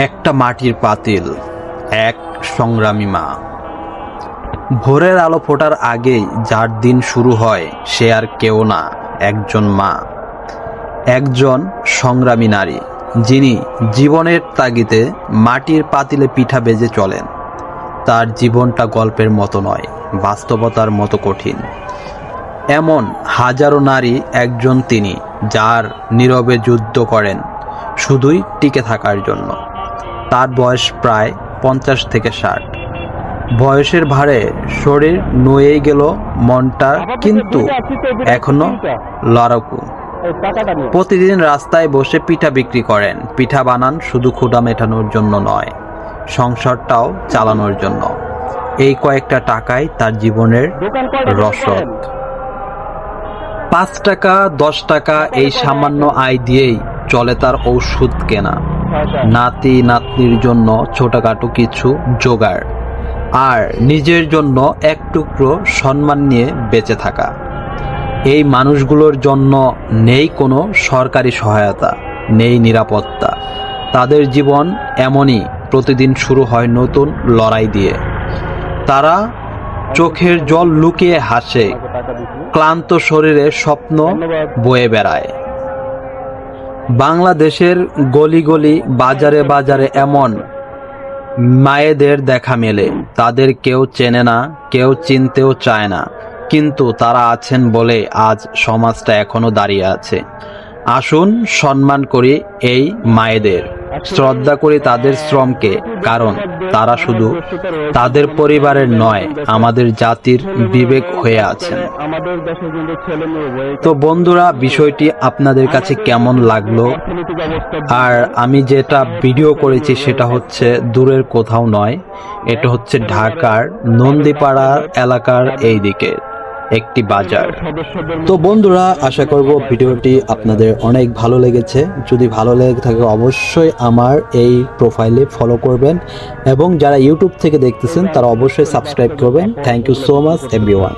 একটা মাটির পাতিল, এক সংগ্রামী মা। ভোরের আলো ফোটার আগেই যার দিন শুরু হয়, সে আর কেউ না, একজন মা। একজন সংগ্রামী নারী, যিনি জীবনের তাগিদে মাটির পাতিলে পিঠা বেজে চলেন। তার জীবনটা গল্পের মতো নয়, বাস্তবতার মতো কঠিন। এমন হাজারো নারী একজন তিনি, যার নীরবে যুদ্ধ করেন, শুধুই টিকে থাকার জন্য। তার বয়স প্রায় পঞ্চাশ থেকে ষাট। বয়সের ভারে শরীর নুয়েই গেল মনটা, কিন্তু এখনও লড়াকু। প্রতিদিন রাস্তায় বসে পিঠা বিক্রি করেন। পিঠা বানান শুধু ক্ষুদা মেটানোর জন্য নয়, সংসারটাও চালানোর জন্য। এই কয়েকটা টাকাই তার জীবনের রসদ। পাঁচ টাকা, দশ টাকা এই সামান্য আয় দিয়েই চলে তার ঔষধ কেনা। নাতি নাতনির জন্য ছোটখাটো কিছু জোগাড় আর নিজের জন্য এক টুকরো সম্মান নিয়ে বেঁচে থাকা। এই মানুষগুলোর জন্য নেই কোনো সরকারি সহায়তা নেই নিরাপত্তা। তাদের জীবন এমনই প্রতিদিন শুরু হয় নতুন লড়াই দিয়ে। তারা চোখের জল লুকিয়ে হাসে ক্লান্ত শরীরে স্বপ্ন বয়ে বেড়ায়। বাংলাদেশের গলি গলি বাজারে বাজারে এমন মায়েদের দেখা মেলে। তাদের কেউ চেনে না, কেউ চিনতেও চায় না। কিন্তু তারা আছেন বলে আজ সমাজটা এখনও দাঁড়িয়ে আছে। আসুন সম্মান করি এই মায়েদের। শ্রদ্ধা করি তাদের শ্রমকে, কারণ তারা শুধু তাদের পরিবারের নয়, আমাদের জাতির বিবেক হয়ে আছেন। তো বন্ধুরা, বিষয়টি আপনাদের কাছে কেমন লাগল? আর আমি যেটা ভিডিও করেছি সেটা হচ্ছে দূরের কোথাও নয়, এটা হচ্ছে ঢাকার নন্দীপাড়া এলাকার এই দিকে একটি বাজার। তো বন্ধুরা, আশা করব ভিডিওটি আপনাদের অনেক ভালো লেগেছে। যদি ভালো লেগে থাকে, অবশ্যই আমার এই প্রোফাইলে ফলো করবেন এবং যারা ইউটিউব থেকে দেখতেছেন, তারা অবশ্যই সাবস্ক্রাইব করবেন। Thank you so much everyone